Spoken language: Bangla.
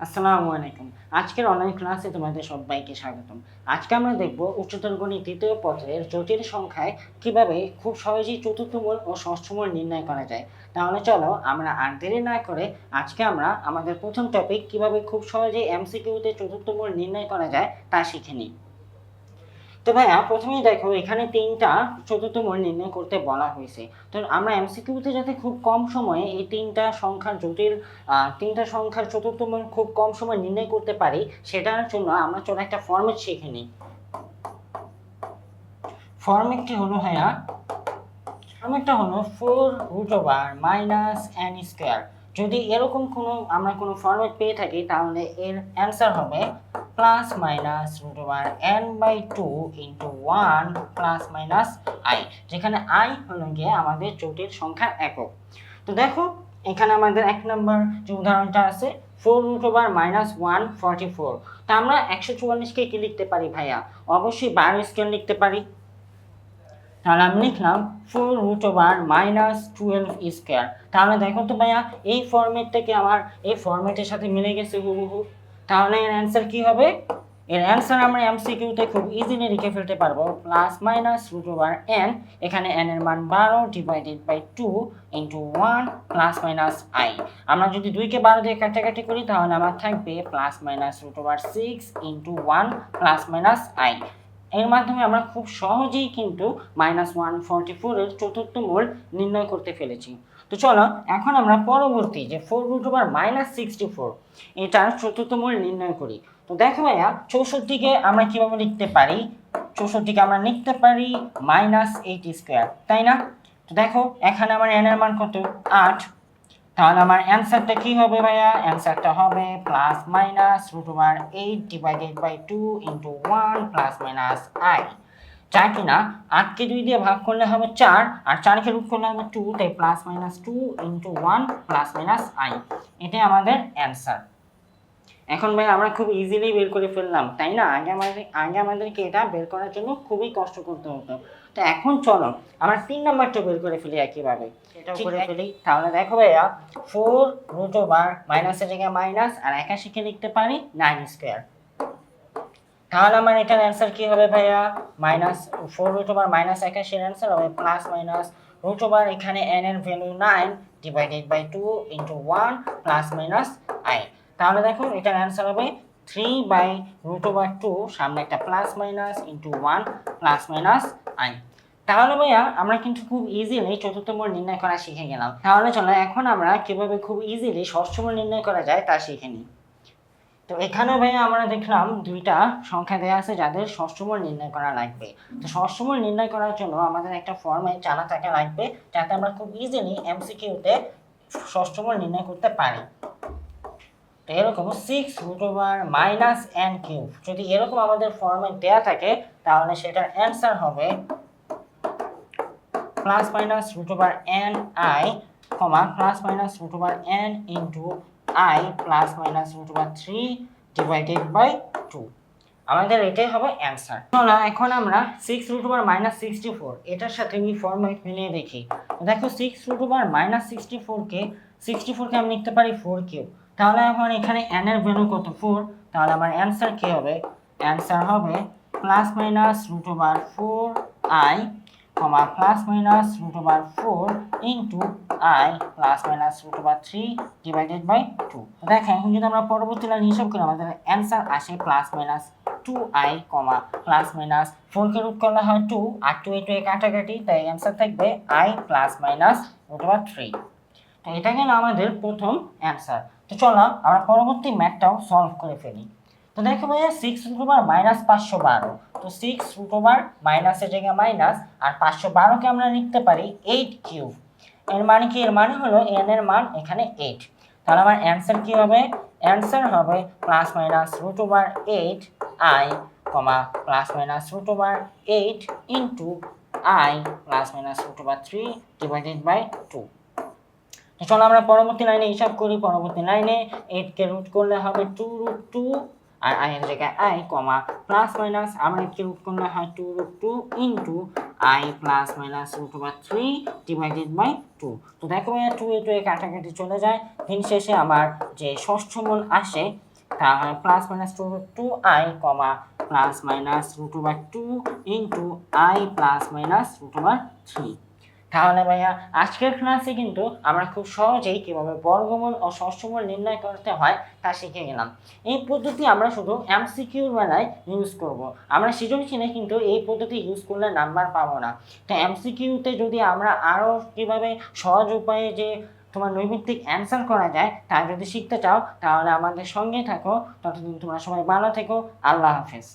আসসালামু আলাইকুম। আজকের অনলাইন ক্লাসে তোমাদের সবাইকে স্বাগতম। আজকে আমরা দেখব উচ্চতর গণিত তৃতীয় পত্রের জটিল সংখ্যায় কীভাবে খুব সহজেই চতুর্থ মূল ও ষষ্ঠমূল নির্ণয় করা যায়। তাহলে চলো আমরা আর দেরি না করে আজকে আমরা আমাদের প্রথম টপিক কীভাবে খুব সহজেই এমসিকিউতে চতুর্থ মূল নির্ণয় করা যায় তা শিখে নিই। তো ভাইয়া, প্রথমেই দেখো, এখানে তিনটা চতুর্থ মূল নির্ণয় করতে বলা হয়েছে। তো আমরা এমসিকিউতে যাতে খুব কম সময়ে এই তিনটা সংখ্যার জটিল তিনটা সংখ্যার চতুর্থ মূল খুব কম সময় নির্ণয় করতে পারি, সেটার জন্য আমরা চলো একটা ফর্মেট শিখে নিই। ফর্মেটটি হলো ভাইয়া ফর্মেটটা হলো four root over minus n square যদি এরকম কোনো, আমরা কোনো ফর্মেট পেয়ে থাকি, তাহলে এর অ্যান্সার হবে plus minus root over n by two into one plus minus i যেখানে আই হলো গিয়ে আমাদের জটিল সংখ্যার একক। তো দেখো, এখানে আমাদের এক নম্বর যে উদাহরণটা আছে four root over minus one forty four তা আমরা একশো চুয়াল্লিশকে কি লিখতে পারি ভাইয়া? অবশ্যই বারো স্কেল লিখতে পারি। তাহলে আমি লিখলাম four root over minus twelve square তাহলে দেখো তো ভাইয়া, এই ফর্মেটটা কি আমার, এই ফর্মেটের সাথে মিলে গেছে, হুবহু। তাহলে এর অ্যান্সার কি হবে? এর অ্যান্সার আমরা এমসিকিউতে খুব ইজিলি লিখে ফেলতে পারব। Plus minus root over n এখানে এন এর মান বারো divided by two into one plus minus i আমরা যদি দুইকে বারো দিয়ে কাটাকাটি করি, তাহলে আমার থাকবে plus minus root over six into one plus minus i এর মাধ্যমে আমরা খুব সহজেই কিন্তু মাইনাস ওয়ান ফোরটি ফোরের চতুর্থ মোল নির্ণয় করতে ফেলেছি। তো চলো, এখন আমরা পরবর্তী যে four root over minus sixty four এটার চতুর্থ মূল নির্ণয় করি। তো দেখো ভাইয়া, চৌষট্টিকে আমরা কীভাবে লিখতে পারি? চৌষট্টিকে আমরা লিখতে পারি মাইনাস এইট স্কোয়ার তাই না? তো দেখো, এখানে আমার এন এর মান কত? আট। তাহলে আমার অ্যান্সারটা কি হবে ভাইয়া? অ্যান্সারটা হবে plus minus root over eight divided by two into one plus minus i চার কিনা আটকে দুই দিয়ে ভাগ করলে হবে চার, আর চারকে রুট করলে হবে টু তাই plus minus two into one plus minus i এটাই আমাদের অ্যান্সার এখন ভাই আমরা খুব ইজিলি বের করে ফেললাম তাই না? আগে আমাদের আগে আমাদেরকে এটা বের করার জন্য খুবই কষ্ট করতে হতো। তো এখন চলো আমরা তিন নাম্বারটা বের করে ফেলি একইভাবে। এটাও করে ফেলি। তাহলে দেখো ভাইয়া ফোর রুট ওভার মাইনাসের জায়গায় মাইনাস আর একাশিকে লিখতে পারি নাইন স্কোয়ার তাহলে আমার এটার অ্যান্সার কি হবে ভাইয়া? Minus four root over minus একাশির answer হবে প্লাস মাইনাস রুট ওভার এখানে এন এর value nine divided by two into one plus minus i তাহলে দেখো এটার অ্যান্সার হবে three by root over two সামনে একটা plus minus into one plus minus i তাহলে ভাইয়া, আমরা কিন্তু খুব ইজিলি চতুর্থ মূল নির্ণয় করা শিখে গেলাম। তাহলে চলো, এখন আমরা কীভাবে খুব ইজিলি ষষ্ঠ মূল নির্ণয় করা যায় তা শিখে নিই। তো এখানেও ভাইয়া আমরা দেখলাম দুইটা সংখ্যা দেওয়া আছে যাদের ষষ্ঠমূল নির্ণয় করা লাগবে। তো ষষ্ঠমূল নির্ণয় করার জন্য আমাদের একটা ফর্মে জানা থাকা লাগবে, যাতে আমরা খুব ইজিলি এমসিকিউতে ষষ্ঠমূল নির্ণয় করতে পারি। এরকম six root over minus n cube যদি এরকম আমাদের ফর্মে দেওয়া থাকে, তাহলে সেটার অ্যান্সার হবে plus minus root over n i comma plus minus root over n into i plus minus root over three divided by two আমাদের এটাই হবে অ্যান্সার চলো এখন আমরা six root over minus sixty four এটার সাথে আমি ফর্মেট মিলিয়ে দেখি। দেখো six root over minus sixty ফোরকে সিক্সটি ফোরকে আমি লিখতে পারি ফোর কিউব তাহলে এখন এখানে এন এর ভ্যালু কত? ফোর তাহলে আমার অ্যান্সার কি হবে? অ্যান্সার হবে plus minus root over four i comma plus minus root over four into i plus minus root over three divided by two দেখেন, এখন যদি আমরা পরবর্তী লাইন হিসাব করি, আমাদের অ্যান্সার আসে plus minus two i comma plus minus ফোরকে রুট করলে হয় টু আর টু এ টু এ কাটাকাটি, তাই অ্যান্সার থাকবে i plus minus root over three তো এটা গেল আমাদের প্রথম অ্যান্সার তো চলো আমরা পরবর্তী ম্যাথটাও সলভ করে ফেলি। তো দেখো ভাইয়া সিক্স রুট ওভার মাইনাস পাঁচশো বারো। তো সিক্স রুট ওভার মাইনাসের জায়গায় মাইনাস আর পাঁচশো বারোকে আমরা লিখতে পারি এইট কিউব এর মানে কি? এর মানে হলো এন এর মান এখানে এইট তাহলে আমার অ্যান্সার কী হবে? অ্যান্সার হবে plus minus root over eight i comma plus minus root over eight into i plus minus root over three divided by two তো চলো আমরা পরবর্তী লাইনে হিসাব করি, পরবর্তী লাইনে এইটকে রুট করলে হবে টু রুট টু আর আই এর জায়গায় আই কমা প্লাস মাইনাস আবার এইটকে রুট করলে হয় two root two into i plus minus root over three divided by two তো দেখো ভাইয়া টু এ টু এ কাটাকাটি চলে যায়। দিন শেষে আমার যে ষষ্ঠ মূল আসে তাহলে plus minus two two i comma plus minus root over two into i plus minus root over three তাহলে ভাইয়া, আজকের ক্লাসে কিন্তু আমরা খুব সহজেই কীভাবে বর্গমূল ও ষষ্ঠমূল নির্ণয় করতে হয় তা শিখে গেলাম। এই পদ্ধতি আমরা শুধু এমসিকিউর বেলায় ইউজ করব। আমরা সৃজনশীলে কিন্তু এই পদ্ধতি ইউজ করলে নাম্বার পাবো না। তো এমসিকিউতে যদি আমরা আরও কীভাবে সহজ উপায়ে যে তোমার নৈমিত্তিক অ্যান্সার করা যায় তা যদি শিখতে চাও, তাহলে আমাদের সঙ্গে থাকো। ততদিন তোমরা সবাই ভালো থেকো। আল্লাহ হাফেজ।